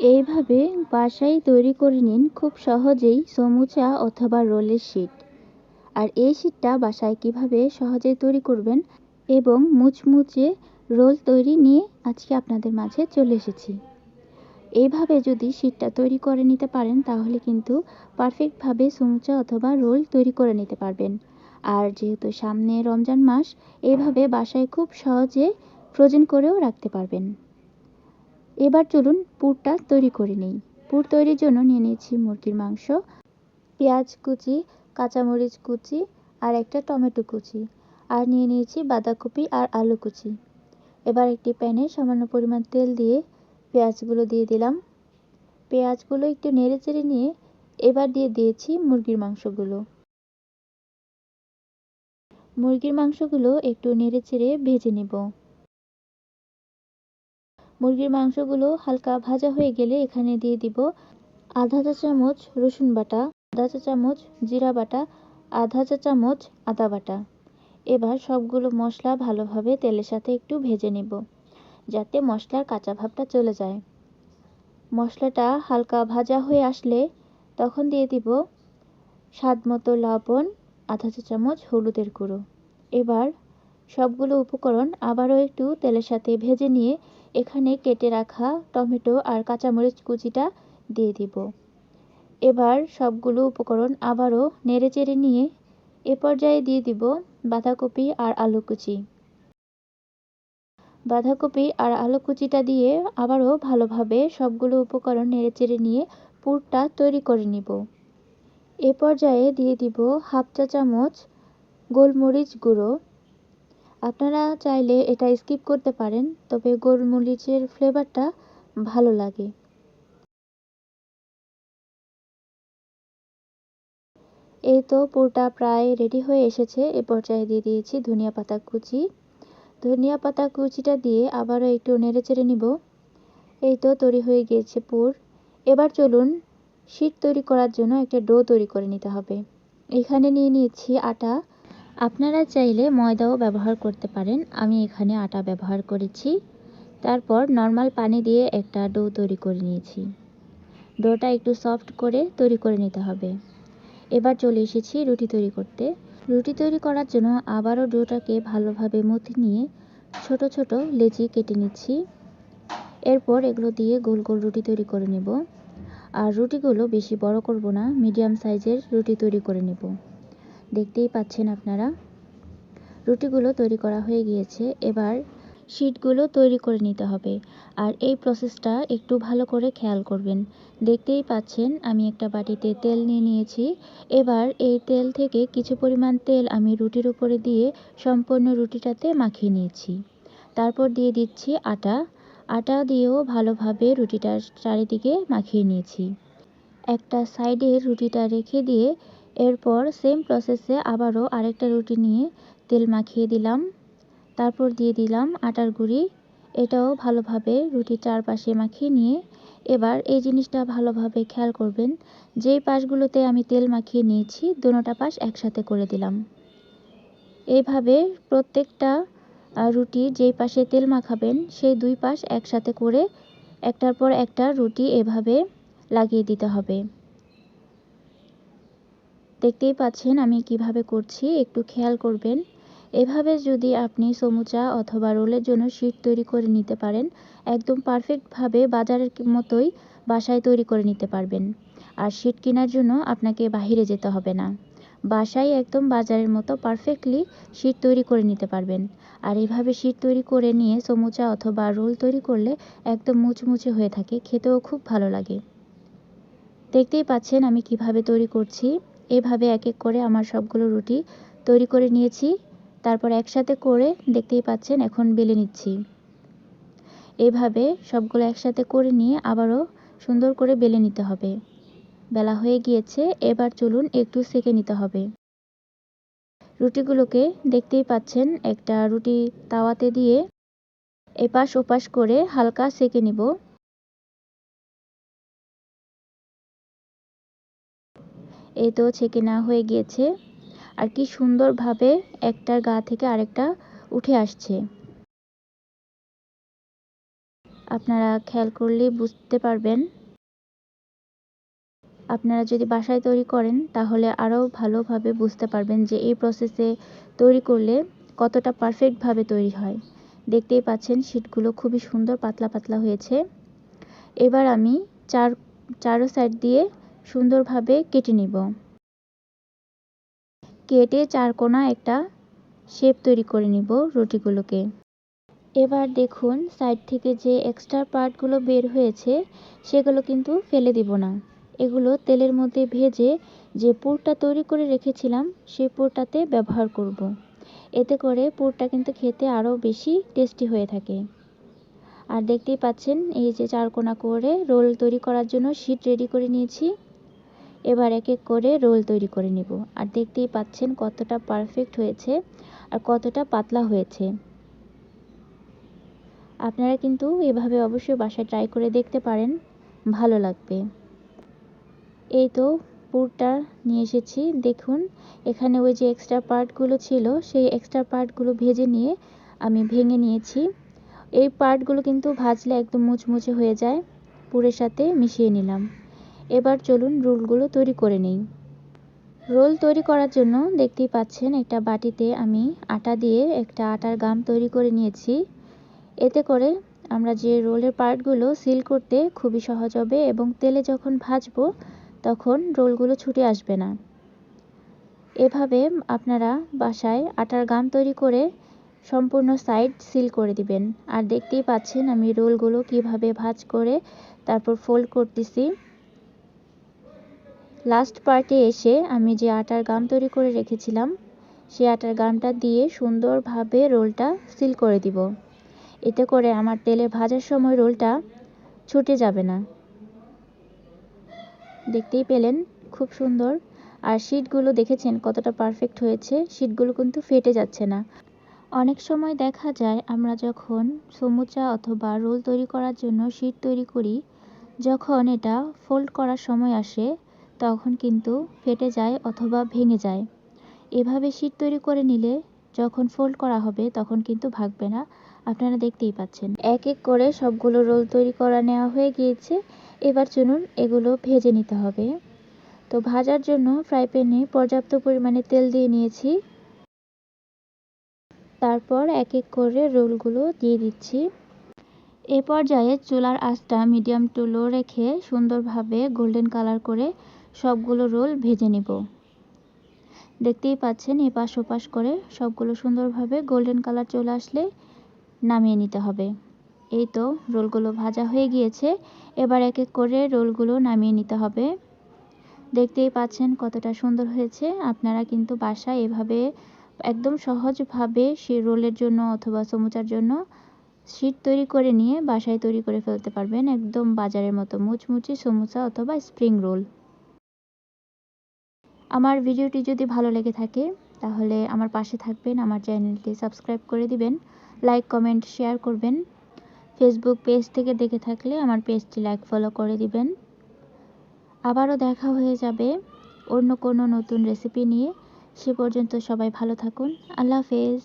এইভাবে বাসায় তৈরি করে নিন খুব সহজেই সমুচা অথবা রোলের শিট। আর এই শিটটা বাসায় কীভাবে সহজেই তৈরি করবেন এবং মুচমুচে রোল তৈরি নিয়ে আজকে আপনাদের মাঝে চলে এসেছি। এইভাবে যদি শিটটা তৈরি করে নিতে পারেন, তাহলে কিন্তু পারফেক্টভাবে সমুচা অথবা রোল তৈরি করে নিতে পারবেন। আর যেহেতু সামনে রমজান মাস, এইভাবে বাসায় খুব সহজে ফ্রোজেন করেও রাখতে পারবেন। এবার চলুন পুরটা তৈরি করে নিই। পুর তৈরির জন্য নিয়ে নিয়েছি মুরগির মাংস, পেঁয়াজ কুচি, কাঁচামরিচ কুচি আর একটা টমেটো কুচি। আর নিয়ে নিয়েছি বাঁধাকপি আর আলু কুচি। এবার একটি প্যানে সামান্য পরিমাণ তেল দিয়ে পেঁয়াজগুলো দিয়ে দিলাম। পেঁয়াজগুলো একটু নেড়ে চেড়ে নিয়ে এবার দিয়ে দিয়েছি মুরগির মাংসগুলো। মুরগির মাংসগুলো একটু নেড়ে চেড়ে ভেজে নেব। মুরগির মাংসগুলো হালকা ভাজা হয়ে গেলে এখানে দিয়ে দিব আধা চা চামচ রসুন বাটা, আধা চা চামচ জিরা বাটা, আধা চা চামচ আদা বাটা। এবার সবগুলো মশলা ভালোভাবে তেলের সাথে একটু ভেজে নেব, যাতে মশলার কাঁচা ভাবটা চলে যায়। মশলাটা হালকা ভাজা হয়ে আসলে তখন দিয়ে দিব স্বাদ মতো লবণ, আধা চা চামচ হলুদের গুঁড়ো। এবার সবগুলো উপকরণ আবারও একটু তেলের সাথে ভেজে নিয়ে এখানে কেটে রাখা টমেটো আর কাঁচামরিচ কুচিটা দিয়ে দিব। এবার সবগুলো উপকরণ আবারও নেড়ে চেড়ে নিয়ে এ পর্যায়ে দিয়ে দিব বাঁধাকপি আর আলু কুচি। বাঁধাকপি আর আলু কুচিটা দিয়ে আবারও ভালোভাবে সবগুলো উপকরণ নেড়েচেড়ে নিয়ে পুরটা তৈরি করে নিব। এ পর্যায়ে দিয়ে দিব হাফ চা চামচ গোলমরিচ গুঁড়ো। আপনারা চাইলে এটা স্কিপ করতে পারেন, তবে গোলমরিচের ফ্লেভারটা ভালো লাগে। এই তো পুরটা প্রায় রেডি হয়ে এসেছে। এ পর্যায়ে দিয়ে দিয়েছি ধনিয়া পাতা কুচি। ধনিয়া পাতা কুচিটা দিয়ে আবারও একটু নেড়ে চেড়ে নিব। এই তো তৈরি হয়ে গিয়েছে পুর। এবার চলুন শীত তৈরি করার জন্য একটা ডো তৈরি করে নিতে হবে। এখানে নিয়ে নিয়েছি আটা আপনারা চাইলে ময়দাও ব্যবহার করতে পারেন। আমি এখানে আটা ব্যবহার করেছি। তারপর নর্মাল পানি দিয়ে একটা ডো তৈরি করে নিয়েছি। ডোটা একটু সফট করে তৈরি করে নিতে হবে। এবার চলে এসেছি রুটি তৈরি করতে। রুটি তৈরি করার জন্য আবারও ডোটাকে ভালোভাবে মথে নিয়ে ছোট ছোট লেচি কেটে নিচ্ছি। এরপর এগুলো দিয়ে গোল গোল রুটি তৈরি করে নেব। আর রুটিগুলো বেশি বড় করব না, মিডিয়াম সাইজের রুটি তৈরি করে নেব। দেখতেই পাচ্ছেন আপনারা। রুটিগুলো তৈরি করা হয়ে গিয়েছে। এবার শিটগুলো তৈরি করে নিতে হবে। আর এই প্রসেসটা একটু ভালো করে খেয়াল করবেন। দেখতেই পাচ্ছেন, আমি একটা বাটিতে তেল নিয়ে নিয়েছি। এবার এই তেল থেকে কিছু পরিমাণ তেল আমি রুটির উপরে দিয়ে সম্পূর্ণ রুটিটাতে মাখিয়ে নিয়েছি। তারপর দিয়ে দিচ্ছি আটা। আটা দিয়েও ভালোভাবে রুটিটার চারিদিকে মাখিয়ে নিয়েছি। একটা সাইডে রুটিটা রেখে দিয়ে এরপর সেম প্রসেসে আবারও আরেকটা রুটি নিয়ে তেল মাখিয়ে দিলাম। তারপর দিয়ে দিলাম আটার গুঁড়ি। এটাও ভালোভাবে রুটির চারপাশে মাখিয়ে নিয়ে এবার এই জিনিসটা ভালোভাবে খেয়াল করবেন, যেই পাশগুলোতে আমি তেল মাখিয়ে নিয়েছি দুটোটা পাশ একসাথে করে দিলাম। এইভাবে প্রত্যেকটা রুটি যেই পাশে তেল মাখাবেন সেই দুই পাশ একসাথে করে একটার পর একটা রুটি এভাবে লাগিয়ে দিতে হবে। দেখতেই পাচ্ছেন আমি কীভাবে করছি, একটু খেয়াল করবেন। এভাবে যদি আপনি সমুচা অথবা রোলের জন্য শিট তৈরি করে নিতে পারেন, একদম পারফেক্টভাবে বাজারের মতোই বাসায় তৈরি করে নিতে পারবেন। আর শিট কেনার জন্য আপনাকে বাহিরে যেতে হবে না। বাসায় একদম বাজারের মতো পারফেক্টলি শিট তৈরি করে নিতে পারবেন। আর এভাবে শিট তৈরি করে নিয়ে সমুচা অথবা রোল তৈরি করলে একদম মুচমুচে হয়ে থাকে, খেতেও খুব ভালো লাগে। দেখতেই পাচ্ছেন আমি কীভাবে তৈরি করছি। এভাবে এক এক করে আমার সবগুলো রুটি তৈরি করে নিয়েছি। তারপর একসাথে করে দেখতেই পাচ্ছেন এখন বেলে নিচ্ছি। এইভাবে সবগুলো একসাথে করে নিয়ে আবারও সুন্দর করে বেলে নিতে হবে। বেলা হয়ে গিয়েছে, এবার চলুন একটু সেকে নিতে হবে। রুটিগুলোকে দেখতেই পাচ্ছেন একটা রুটি তাওয়াতে দিয়ে এপাশ ওপাশ করে হালকা সেকে নিব। এই তো ছেঁকে নেওয়া হয়ে গিয়েছে। আর কি সুন্দরভাবে একটার গা থেকে আরেকটা উঠে আসছে। আপনারা খেয়াল করলেই বুঝতে পারবেন। আপনারা যদি বাসায় তৈরি করেন, তাহলে আরও ভালোভাবে বুঝতে পারবেন যে এই প্রসেসে তৈরি করলে কতটা পারফেক্টভাবে তৈরি হয়। দেখতেই পাচ্ছেন শীটগুলো খুবই সুন্দর, পাতলা পাতলা হয়েছে। এবার আমি চার চারো সাইড দিয়ে সুন্দরভাবে কেটে নিব। কেটে চার কোনা একটা শেপ তৈরি করে নিব রুটিগুলোকে। এবার দেখুন সাইড থেকে যে এক্সট্রা পার্টগুলো বের হয়েছে, সেগুলো কিন্তু ফেলে দিব না। এগুলো তেলের মধ্যে ভেজে যে পুরটা তৈরি করে রেখেছিলাম, সেই পুরটাতে ব্যবহার করব। এতে করে পুরটা কিন্তু খেতে আরও বেশি টেস্টি হয়ে থাকে। আর দেখতেই পাচ্ছেন, এই যে চারকোনা করে রোল তৈরি করার জন্য শীট রেডি করে নিয়েছি। এবার এক এক করে রোল তৈরি করে নিব। আর দেখতেই পাচ্ছেন কতটা পারফেক্ট হয়েছে আর কতটা পাতলা হয়েছে। আপনারা কিন্তু এভাবে অবশ্যই বাসায় ট্রাই করে দেখতে পারেন, ভালো লাগবে। এই তো পুরটা নিয়ে এসেছি। দেখুন, এখানে ওই যে এক্সট্রা পার্টগুলো ছিল, সেই এক্সট্রা পার্টগুলো ভেজে নিয়ে আমি ভেঙে নিয়েছি। এই পার্টগুলো কিন্তু ভাজলে একদম মুচমুচে হয়ে যায়। পুরের সাথে মিশিয়ে নিলাম। এবার চলুন রোলগুলো তৈরি করে নিই। রোল তৈরি করার জন্য দেখতেই পাচ্ছেন একটা বাটিতে আমি আটা দিয়ে একটা আটার গাম তৈরি করে নিয়েছি। এতে করে আমরা যে রোলের পার্টগুলো সিল করতে খুবই সহজ হবে এবং তেলে যখন ভাজবো তখন রোলগুলো ছুটে আসবে না। এভাবে আপনারা বাসায় আটার গাম তৈরি করে সম্পূর্ণ সাইড সিল করে দিবেন। আর দেখতেই পাচ্ছেন আমি রোলগুলো কীভাবে ভাজ করে তারপর ফোল্ড করতেছি। লাস্ট পার্টে এসে আমি যে আটার গাম তৈরি করে রেখেছিলাম সেই আটার গামটা দিয়ে সুন্দরভাবে রোলটা সিল করে দিব। এতে করে আমার তেলে ভাজার সময় রোলটা ছুটে যাবে না। দেখতেই পেলেন, খুব সুন্দর। আর শিটগুলো দেখেছেন কতটা পারফেক্ট হয়েছে? শিটগুলো কিন্তু ফেটে যাচ্ছে না। অনেক সময় দেখা যায় আমরা যখন সমুচা অথবা রোল তৈরি করার জন্য শিট তৈরি করি, যখন এটা ফোল্ড করার সময় আসে তখন কিন্তু ফেটে যায় অথবা ভেঙে যায়। এভাবে শিট তৈরি করে নিলে যখন ফোল্ড করা হবে তখন কিন্তু ভাগবে না। আপনারা দেখতেই পাচ্ছেন। এক এক করে সবগুলো রোল তৈরি করা নেওয়া হয়ে গিয়েছে। এবার চলুন এগুলো ভেজে নিতে হবে। তো ভাজার জন্য ফ্রাই প্যানে পর্যাপ্ত পরিমাণে তেল দিয়ে নিয়েছি। তারপর এক এক করে রোলগুলো দিয়ে দিচ্ছি। এ পর্যায়ে চুলার আঁচটা মিডিয়াম টু লো রেখে সুন্দরভাবে গোল্ডেন কালার করে সবগুলো রোল ভেজে নিব। দেখতেই পাচ্ছেন, এপাশ ওপাশ করে সবগুলো সুন্দরভাবে গোল্ডেন কালার চলে আসলে নামিয়ে নিতে হবে। এই তো রোলগুলো ভাজা হয়ে গিয়েছে, এবার এক এক করে রোলগুলো নামিয়ে নিতে হবে। দেখতেই পাচ্ছেন কতটা সুন্দর হয়েছে, আপনারা কিন্তু বাসায় এভাবে একদম সহজভাবে সে রোলের জন্য অথবা সমুচার জন্য শীট তৈরি করে নিয়ে বাসায় তৈরি করে ফেলতে পারবেন, একদম বাজারের মতো মুচমুচি সমুচা অথবা স্প্রিং রোল আমার ভিডিওটি যদি ভালো লেগে থাকে, তাহলে আমার পাশে থাকবেন, আমার চ্যানেলটি সাবস্ক্রাইব করে দিবেন, লাইক, কমেন্ট, শেয়ার করবেন। ফেসবুক পেজ থেকে দেখে থাকলে আমার পেজটি লাইক, ফলো করে দিবেন। আবারও দেখা হয়ে যাবে অন্য কোনো নতুন রেসিপি নিয়ে। সে পর্যন্ত সবাই ভালো থাকুন। আল্লাহ হাফেজ।